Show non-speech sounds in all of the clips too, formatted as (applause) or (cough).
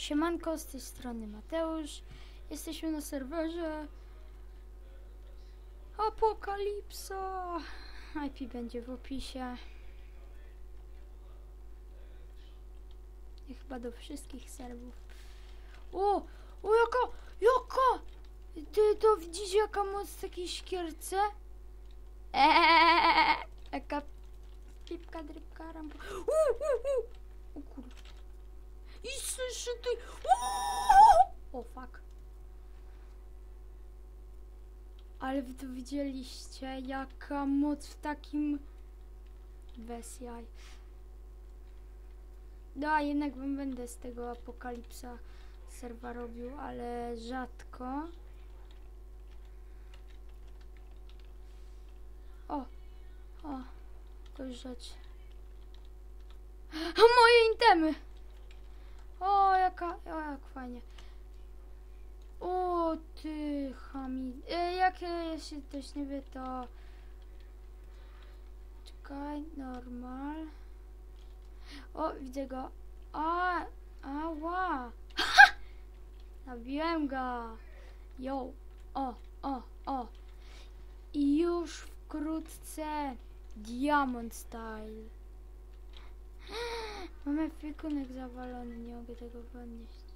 Siemanko, z tej strony Mateusz. Jesteśmy na serwerze Apokalipsa. IP będzie w opisie. I chyba do wszystkich serwów. O! O jaka! Jaka! Ty to widzisz jaka moc takiej szkierce? Eee, jaka pipka, drybka, rampa. U, u. O kurde. I słyszę ty. O fuck. Ale wy to widzieliście, jaka moc w takim... Bez jaj. No, jednak wam będę z tego apokalipsa serwa robił, ale rzadko. O, o, jakąś rzecz. A moje intemy! O, jaka, o, jak fajnie. O, ty chami. E, jak się też nie wie, to... Czekaj, normal. O, widzę go. A, ała. Zabiłem go. Yo. O, o, o. I już wkrótce Diamond Style. (gasps) Mamy fikunek zawalony, nie mogę tego podnieść.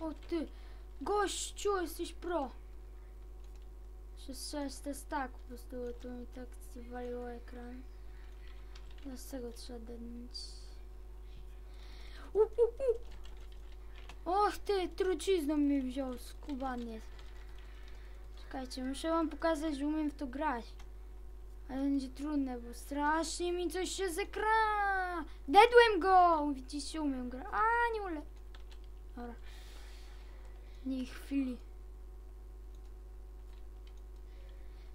O ty, gościu, jesteś pro. Przez sześć to jest tak, po prostu to mi tak zwaliło ekran. Z tego trzeba dać. U, u, u. Och ty, trucizną mi wziął, skubaniec. Czekajcie, muszę wam pokazać, że umiem w to grać. Ale będzie trudne, bo strasznie mi coś się zakra. Dedłem go! Widzicie, umiem grać. A, nie ule. Dobra. Nie chwili.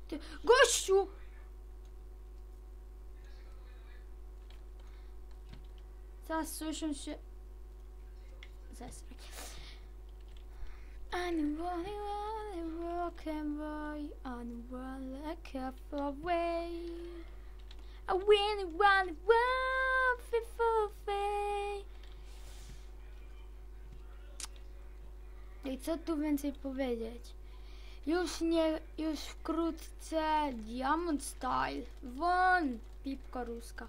Ty, gościu! Słyszę się... Zesrać. Wally, rock and roll, unwally, like a away. I really wanna walk before. No I co tu więcej powiedzieć? Już nie, już wkrótce Diamond Style. Won! Pipka ruska.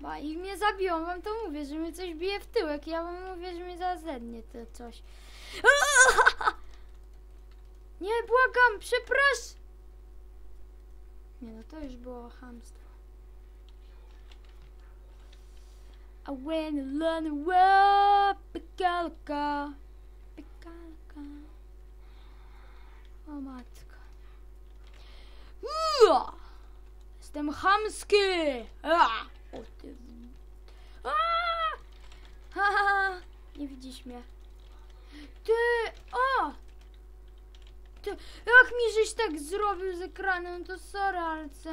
Ba, i mnie zabiją, wam to mówię, że mnie coś bije w tyłek. Ja wam mówię, że mnie zazednie to coś. Nie, błagam, przepraszam. Nie, no to już było hamstwo. I went a run away, pikalka, pikalka. O matko. Ua! Jestem chamski! A! O ty... A! Ha, ha, ha! Nie widzisz mnie. Ty! O! Jak mi żeś tak zrobił z ekranem, to sorry, ale co?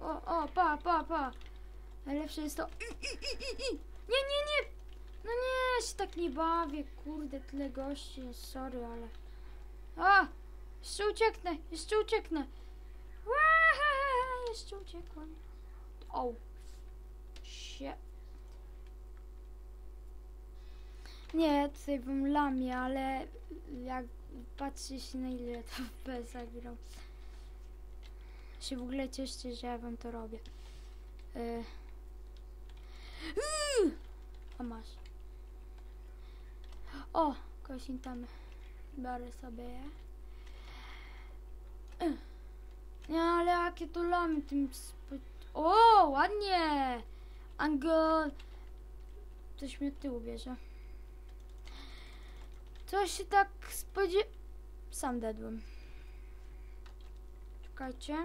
O, o, pa, pa, pa. Najlepsze jest to... Nie, nie, nie! No nie, się tak nie bawię, kurde, tyle gości, sorry, ale... A! Jeszcze ucieknę, jeszcze ucieknę. Ła, jeszcze uciekłam. O. Sie. Nie, tutaj bym lamie, ale jak patrzcie się na ile to FPS (laughs) zagrał. Się w ogóle cieszcie, że ja wam to robię. Yy. Yy! A masz. O, kosin tam. Biorę sobie. Yy. Nie, ale jakie to lamy tym. O, ładnie! Angel... Coś mnie od tyłu Coś się tak spodzie... Sam dedłem. Czekajcie.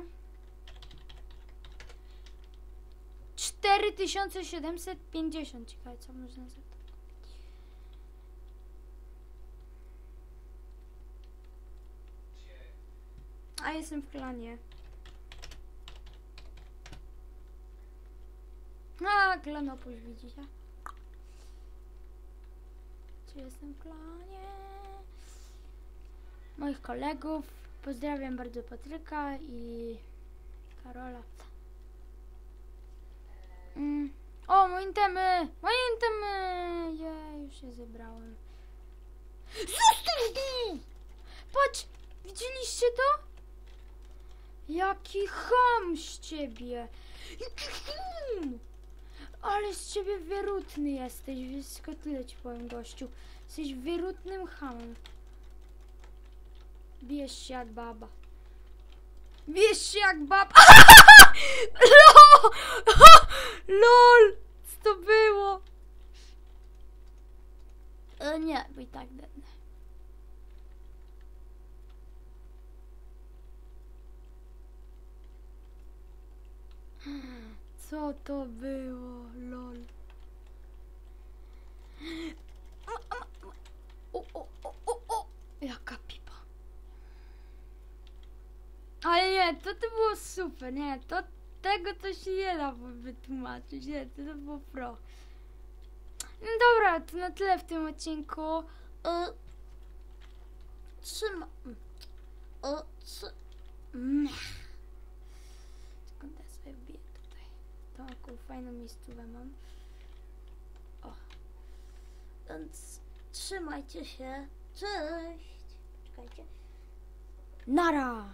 4750. Ciekawe, co można za to. A jestem w klanie. A, klanopuś widzicie? Czy jestem w klanie? Moich kolegów Pozdrawiam bardzo Patryka i Karola. Mm. O, moje itemy! Moje itemy! Ja już je zebrałem. Zostaw go! Patrz! Widzieliście to? Jaki ham z ciebie! Jaki ham! Ale z ciebie wyrutny jesteś, wszystko tyle ci powiem, gościu. Jesteś wyrutnym hamem. Bijesz się jak baba. Bijesz się jak baba. (laughs) LOL! (laughs) LOL! Co to było? E, nie, bo i tak będę. Co to było? LOL. O, o, o, o, o! Jaka pipa. Ale nie, to, to było super, nie, to tego to się nie da wytłumaczyć, nie, to, to było pro. No dobra, to na tyle w tym odcinku. E, trzyma... E, trzy... Mech. Sekundę sobie wbiję tutaj. Taką fajną miejscówę mam. O. Więc trzymajcie się. Cześć. Czekajcie. Nara!